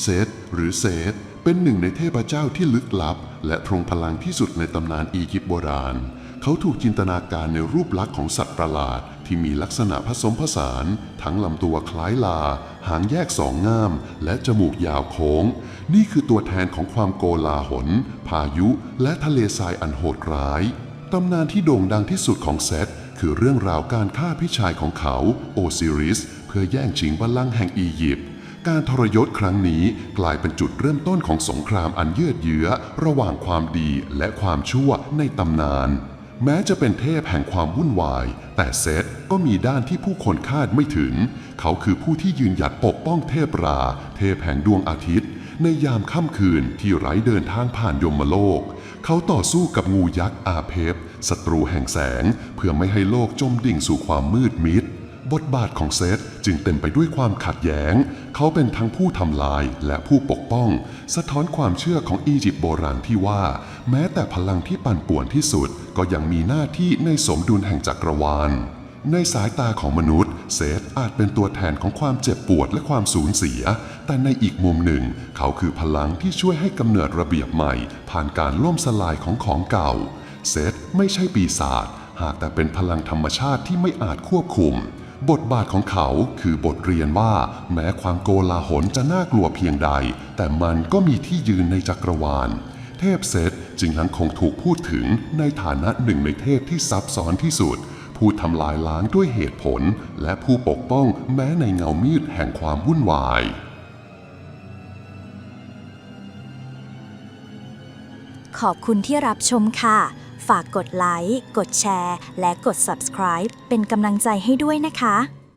เซธหรือเซธเป็นหนึ่งในเทพเจ้าที่ลึกลับ และทรงพลังที่สุดในตำนานอียิปต์โบราณ เขาถูกจินตนาการในรูปลักษณ์ของสัตว์ประหลาด ที่มีลักษณะผสมผสาน ทั้งลำตัวคล้ายลา หางแยกสองง่าม และจมูกยาวโค้ง นี่คือตัวแทนของความโกลาหล พายุ และทะเลทรายอันโหดร้าย ตำนานที่โด่งดังที่สุดของเซธคือเรื่องราวการฆ่าพี่ชายของเขา โอซิริส เพื่อแย่งชิงบัลลังก์แห่งอียิปต์ การทรยศครั้งนี้กลายเป็นจุดเริ่มต้นของสงครามอันยืดเยื้อ ระหว่างความดีและความชั่วในตำนาน แม้จะเป็นเทพแห่งความวุ่นวาย แต่เซธก็มีด้านที่ผู้คนคาดไม่ถึง เขาคือผู้ที่ยืนหยัดปกป้องเทพรา เทพแห่งดวงอาทิตย์ ในยามค่ำคืนที่ไร้เดินทางผ่านยมโลก เขาต่อสู้กับงูยักษ์อาเพปศัตรูแห่งแสง เพื่อไม่ให้โลกจมดิ่งสู่ความมืดมิด บทบาทของเซธจึงเต็มไปด้วยความขัดแย้ง เขาเป็นทั้งผู้ทำลายและผู้ปกป้อง สะท้อนความเชื่อของอียิปต์โบราณที่ว่า แม้แต่พลังที่ปั่นป่วนที่สุด ก็ยังมีหน้าที่ในสมดุลแห่งจักรวาล ในสายตาของมนุษย์ เซธอาจเป็นตัวแทนของความเจ็บปวดและความสูญเสีย แต่ในอีกมุมหนึ่ง เขาคือพลังที่ช่วยให้กำเนิดระเบียบใหม่ ผ่านการล่มสลายของของเก่า เซธไม่ใช่ปีศาจหากแต่เป็นพลังธรรมชาติที่ไม่อาจควบคุม บทบาทของเขาคือบทเรียนว่าแม้ความโกลาหลจะน่ากลัวเพียงใด แต่มันก็มีที่ยืนในจักรวาล เทพเซธจึงยังคงถูกพูดถึงในฐานะหนึ่งในเทพที่ซับซ้อนที่สุด ผู้ทำลายล้างด้วยเหตุผล และผู้ปกป้องแม้ในเงามืดแห่งความวุ่นวายขอบคุณที่รับชมค่ะ ฝากกดไลค์ กดแชร์ และกด subscribe เป็นกำลังใจให้ด้วยนะคะ